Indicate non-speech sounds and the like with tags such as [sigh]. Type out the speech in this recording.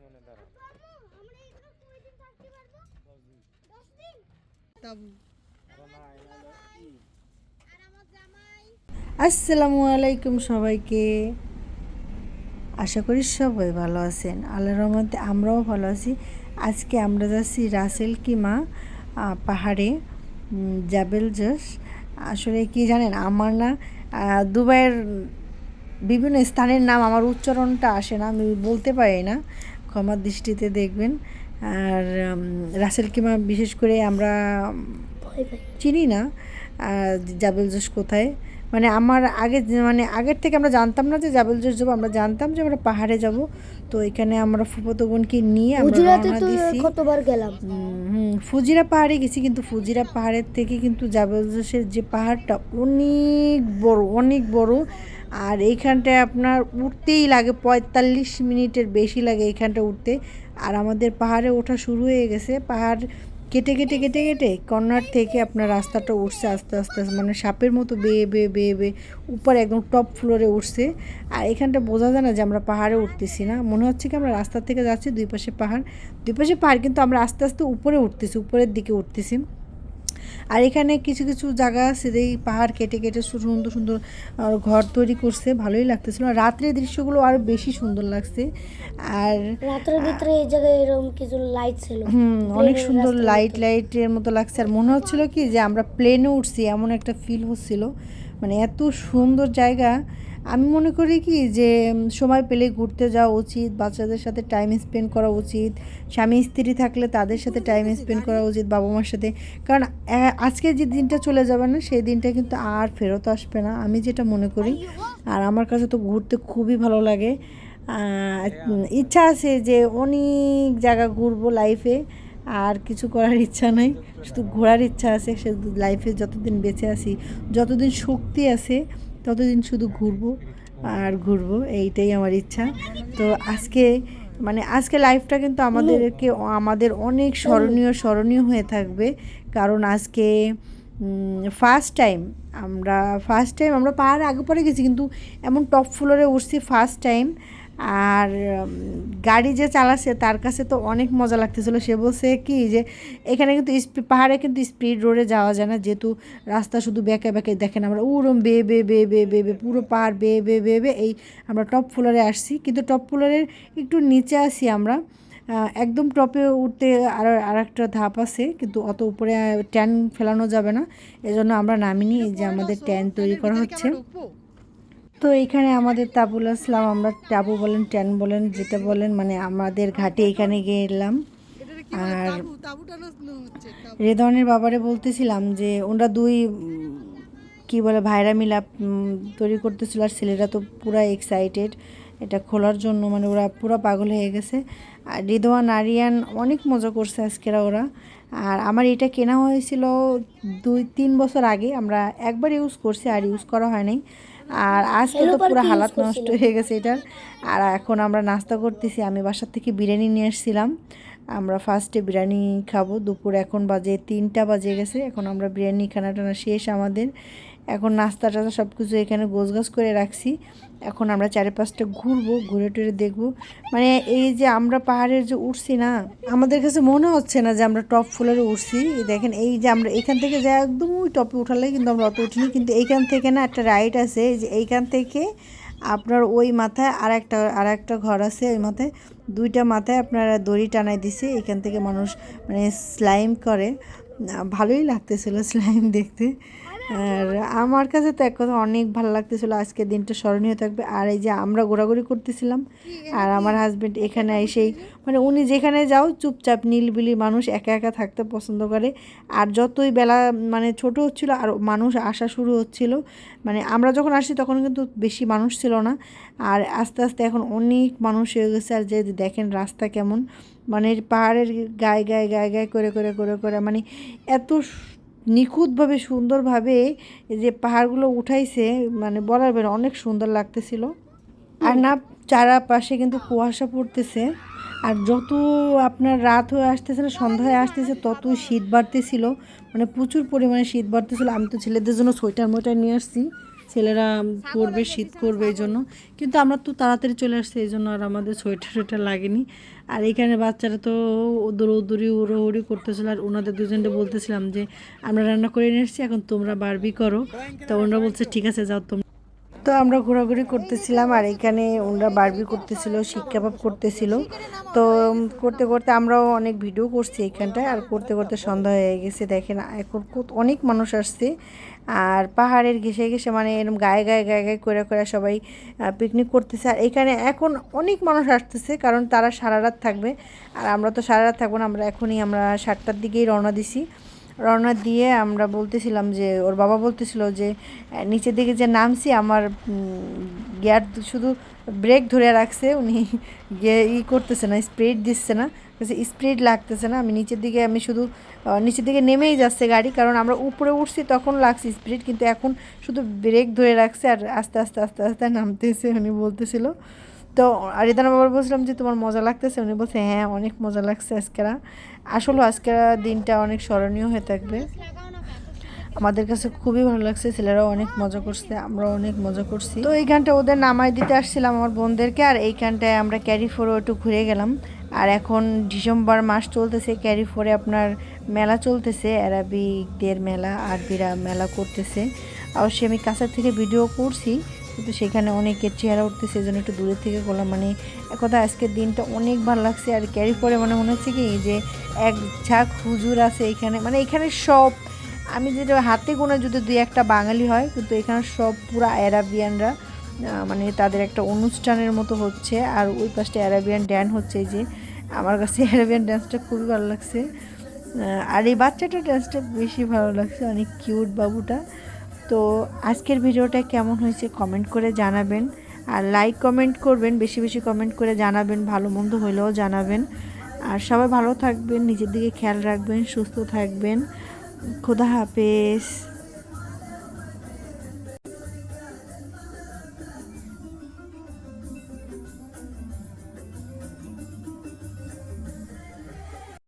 বর্তমানে আসসালামু আলাইকুম সবাইকে। আশা করি সবাই ভালো আছেন। আল্লাহর রহমতে আমরাও ভালো আছি। আজকে আমরা যাচ্ছি রাসেল কিমা পাহাড়ে জাবেল জস আসলে কি জানেন আমার না দুবাইয়ের বিভিন্ন স্থানের নাম আমার উচ্চারণটা আসে না আমি বলতে পারি না। ক্ষমার দৃষ্টিতে দেখবেন। আর রাসেল কিমা বিশেষ করে আমরা চিনি না জাবেল জোস কোথায়? মানে আমার আগে মানে আগের থেকে আমরা জানতাম না যে জাবেল জোস যাব আমরা জানতাম যে আমরা পাহাড়ে যাব। তো এখানে আমরা ফুফাতো বোনকে নিয়ে আমরা কতবার গেলাম? হুম, ফুজিরা পাহাড়ে গেছি কিন্তু ফুজিরা পাহাড়ের থেকে কিন্তু জাবেল যে পাহাড়টা অনেক বড় অনেক বড়। আর এইখানটায় আপনার উঠতেই লাগে পঁয়তাল্লিশ মিনিটের বেশি লাগে এইখানটা উঠতে। আর আমাদের পাহাড়ে ওঠা শুরু হয়ে গেছে। পাহাড় কেটে কেটে কেটে কেটে কর্নার থেকে আপনার রাস্তাটা উঠছে আস্তে আস্তে মানে সাপের মতো বেয়ে বেয়ে বেয়ে বেয়ে উপরে একদম টপ ফ্লোরে উঠছে। আর এখানটা বোঝা যায় না যে আমরা পাহাড়ে উঠতেছি না। মনে হচ্ছে কি আমরা রাস্তা থেকে যাচ্ছি দুই পাশে পাহাড়। দুই পাশে পাহাড়, কিন্তু আমরা আস্তে আস্তে উপরে উঠতেছি, উপরের দিকে উঠতেছি। আর এখানে কিছু কিছু জায়গা আছে যেই পাহাড় কেটে কেটে সুন্দর সুন্দর ঘর তৈরি করছে ভালোই লাগতেছিল। আর রাত্রের দৃশ্যগুলো আরও বেশি সুন্দর লাগছে। আর রাত্রের ভিতরে এই জায়গায় এরকম কিছু লাইট ছিল। হুম অনেক সুন্দর লাইট লাইটের মতো লাগছে। আর মনে হচ্ছিল কি যে আমরা প্লেনে উঠছি এমন একটা ফিল হচ্ছিল। মানে এত সুন্দর জায়গা। আমি মনে করি কি যে সময় পেলে ঘুরতে যাওয়া উচিত বাচ্চাদের সাথে টাইম স্পেন্ড করা উচিত স্বামী স্ত্রী থাকলে তাদের সাথে টাইম স্পেন্ড করা উচিত বাবা মার সাথে। কারণ আজকে যে দিনটা চলে যাবে না সেই দিনটা কিন্তু আর ফেরত আসবে না। আমি যেটা মনে করি আর আমার কাছে তো ঘুরতে খুবই ভালো লাগে। ইচ্ছা আছে যে অনেক জায়গা ঘুরবো লাইফে আর কিছু করার ইচ্ছা নাই। শুধু ঘোরার ইচ্ছা আছে সে লাইফে যতদিন বেঁচে আছি যতদিন শক্তি আছে ততদিন শুধু ঘুরবো আর ঘুরবো, এইটাই আমার ইচ্ছা। তো আজকে মানে আজকে লাইফটা কিন্তু আমাদেরকে, আমাদের অনেক স্মরণীয় স্মরণীয় হয়ে থাকবে। কারণ আজকে ফার্স্ট টাইম আমরা ফার্স্ট টাইম আমরা পাহাড়ে আগে পরে গেছি, কিন্তু এমন টপ ফ্লোরে উঠছি ফার্স্ট টাইম আর গাড়ি যে চালাচ্ছে, তার কাছে তো অনেক মজা লাগতেছিল। সে বলছে কি যে, এখানে কিন্তু পাহাড়ে কিন্তু স্পিড রোডে যাওয়া যায় না। যেহেতু রাস্তা শুধু বেঁকে বেঁকে দেখেন আমরা উরম বে বে বে বে বে বে, পুরো পাহাড় বে বে বে বে, এই আমরা টপ ফ্লোরে আসছি। কিন্তু টপ ফ্লোরের একটু নিচে আসি আমরা। একদম টপে উঠতে আর আর একটা ধাপ আছে, কিন্তু অত উপরে ট্যান ফেলানো যাবে না। এজন্য আমরা নামিনি যে আমাদের ট্যান তৈরি করা হচ্ছে। তো এখানে আমাদের তাবুল আসলাম আমরা টাবু বলেন ট্যান বলেন যেটা বলেন মানে আমাদের ঘাটে এখানে গেলাম। আর রেদনের বাবারে বলতেছিলাম যে ওরা দুই কি বলে ভাইরা মিলা উম, তৈরি করতেছিল আর ছেলেরা তো পুরা এক্সাইটেড এটা খোলার জন্য মানে ওরা পুরো পাগল হয়ে গেছে। আর রিদওয়ান আরিয়ান অনেক মজা করছে আজকেরা ওরা। আর আমার এটা কেনা হয়েছিল দুই তিন বছর আগে আমরা একবার ইউজ করছি আর ইউজ করা হয় নাই। আর আজকে তো পুরো হালাত নষ্ট হয়ে গেছে এটার। আর এখন আমরা নাস্তা করতেছি আমি বাসার থেকে বিরিয়ানি নিয়ে এসেছিলাম আমরা ফার্স্টে বিরিয়ানি খাব। দুপুর এখন বাজে তিনটা বাজে গেছে। এখন আমরা বিরিয়ানি খানা টানা শেষ আমাদের। এখন নাস্তা টাস্তা সব কিছু এখানে গোছগাছ করে রাখছি। এখন আমরা চারিপাশটা ঘুরবো, ঘুরে টুরে দেখব। মানে এই যে আমরা পাহাড়ের যে উঠছি না, আমাদের কাছে মনে হচ্ছে না যে আমরা টপ ফুলের উঠছি দেখেন, এই যে আমরা এখান থেকে যা একদম ওই টপে উঠালে কিন্তু আমরা অত উঠিনি, কিন্তু এইখান থেকে না একটা রাইড আছে যে এইখান থেকে আপনার ওই মাথায় আর একটা আর একটা ঘর আছে ওই মাথায়। দুইটা মাথায় আপনারা দড়ি টানাই দিছে, এখান থেকে মানুষ মানে স্লাইম করে। ভালোই লাগতেছিল স্লাইম দেখতে। আর আমার কাছে তো এক কথা অনেক ভালো লাগতেছিল আজকের দিনটা স্মরণীয় থাকবে। আর এই যে আমরা ঘোরাঘুরি করতেছিলাম আর আমার হাজবেন্ড এখানে এসেই মানে উনি যেখানে যাও চুপচাপ নীলবিলি মানুষ একা একা থাকতে পছন্দ করে। আর যতই বেলা মানে ছোট হচ্ছিল আর মানুষ আসা শুরু হচ্ছিল। মানে আমরা যখন আসি তখন কিন্তু বেশি মানুষ ছিল না। আর আস্তে আস্তে এখন অনেক মানুষ হয়ে গেছে। আর যে দেখেন রাস্তা কেমন মানে পাহাড়ের গায়ে গায়ে গায়ে গায়ে করে করে করে করে মানে এত নিখুঁতভাবে, সুন্দরভাবে যে পাহাড়গুলো উঠাইছে মানে বলার বের অনেক সুন্দর লাগতেছিল। আর না, চারাপাশে কিন্তু কুয়াশা পড়তেছে। আর যত আপনার রাত হয়ে আসতেছে না সন্ধ্যায় আসতেছে তত শীত বাড়তেছিল। মানে প্রচুর পরিমাণে শীত বাড়তেছিল। আমি তো ছেলেদের জন্য সোয়েটার মোয়েটার নিয়ে আসছি। ছেলেরা পড়বে শীত করবে এই জন্য। কিন্তু আমরা তো তাড়াতাড়ি চলে আসছি এই জন্য আর আমাদের সোয়েটার সোয়েটার লাগেনি। আর এখানে বাচ্চারা তো দৌড়ৌদৌড়ি উড়োউড়ি করতেছিল আর ওনাদের দুজনকে বলতেছিলাম যে আমরা রান্না করে নিয়ে এসেছি এখন তোমরা বারবি করো। তো ওনারা বলছে ঠিক আছে যাও তোমরা। তো আমরা ঘোরাঘুরি করতেছিলাম আর এখানে ওনারা বারবি করতেছিল, শিক কাবাব করতেছিল। তো করতে করতে আমরাও অনেক ভিডিও করছি এইখানটায় আর করতে করতে সন্ধ্যা হয়ে গেছে। দেখেন, এখন অনেক মানুষ আসছে। আর পাহাড়ের ঘেসে ঘেসে মানে এরকম গায়ে গায়ে গায়ে গায়ে করে করে সবাই পিকনিক করতেছে। আর এখানে এখন অনেক মানুষ আসতেছে কারণ তারা সারা রাত থাকবে। আর আমরা তো সারা রাত থাকব না, আমরা এখনই আমরা সাতটার দিকেই রওনা দিছি। রওনা দিয়ে আমরা বলতেছিলাম যে, ওর বাবা বলতেছিল যে নিচের দিকে যে নামছি, আমার গিয়ার শুধু ব্রেক ধরে রাখছে, উনি [laughs] গিয়ে ই করতেছে না স্পিড দিচ্ছে না। স্পিড লাগতেছে না, আমি নিচের দিকে, আমি শুধু নিচের দিকে নেমেই যাচ্ছে গাড়ি, কারণ আমরা উপরে উঠছি, তখন লাগছে স্পিড কিন্তু এখন শুধু ব্রেক ধরে রাখছে আর আস্তে আস্তে আস্তে আস্তে নামতেছে, উনি বলতেছিল। তো আরিদানা বাবার বলছিলাম যে, তোমার মজা লাগতেছে? উনি বলছে হ্যাঁ অনেক মজা লাগছে আজকেরা। আসলে আজকের দিনটা অনেক স্মরণীয় হয়ে থাকবে। আমাদের কাছে খুবই ভালো লাগছে, ছেলেরাও অনেক মজা করছে, আমরাও অনেক মজা করছি। তো এই গানটা ওদের নামাই দিতে আসছিলাম আমার বোনদেরকে, আর এই গানটায় আমরা ক্যারি ফোরও একটু ঘুরে গেলাম। আর এখন ডিসেম্বর মাস চলতেছে, ক্যারি ফোরে আপনার মেলা চলতেছে, অ্যারাবিকদের মেলা, আরবিরা মেলা করতেছে। অবশ্যই আমি কাছের থেকে ভিডিও করছি। কিন্তু সেখানে অনেকের চেহারা উঠতেছে এই জন্য একটু দূরের থেকে করলাম মানে একথা আজকের দিনটা অনেক ভালো লাগছে আর ক্যারি করে মানে মনে হচ্ছে কি যে এক ঝাঁক হুজুর আছে এখানে মানে এখানে সব, আমি যেটা হাতে গোনা যদি দুই একটা বাঙালি হয়, কিন্তু এখানে সব পুরা অ্যারাবিয়ানরা মানে তাদের একটা অনুষ্ঠানের মতো হচ্ছে আর ওই পাশটা অ্যারাবিয়ান ড্যান হচ্ছে যে, আমার কাছে [laughs] অ্যারাবিয়ান ড্যান্সটা খুবই ভালো লাগছে। আর এই বাচ্চাটার ড্যান্সটা বেশি ভালো লাগছে, অনেক কিউট বাবুটা। তো আজকের ভিডিওটা কেমন হয়েছে কমেন্ট করে জানাবেন। আর লাইক কমেন্ট করবেন, বেশি বেশি কমেন্ট করে জানাবেন, ভালো মন্দ হলেও জানাবেন। আর সবাই ভালো থাকবেন, নিজের দিকে খেয়াল রাখবেন, সুস্থ থাকবেন। খোদা হাফেজ।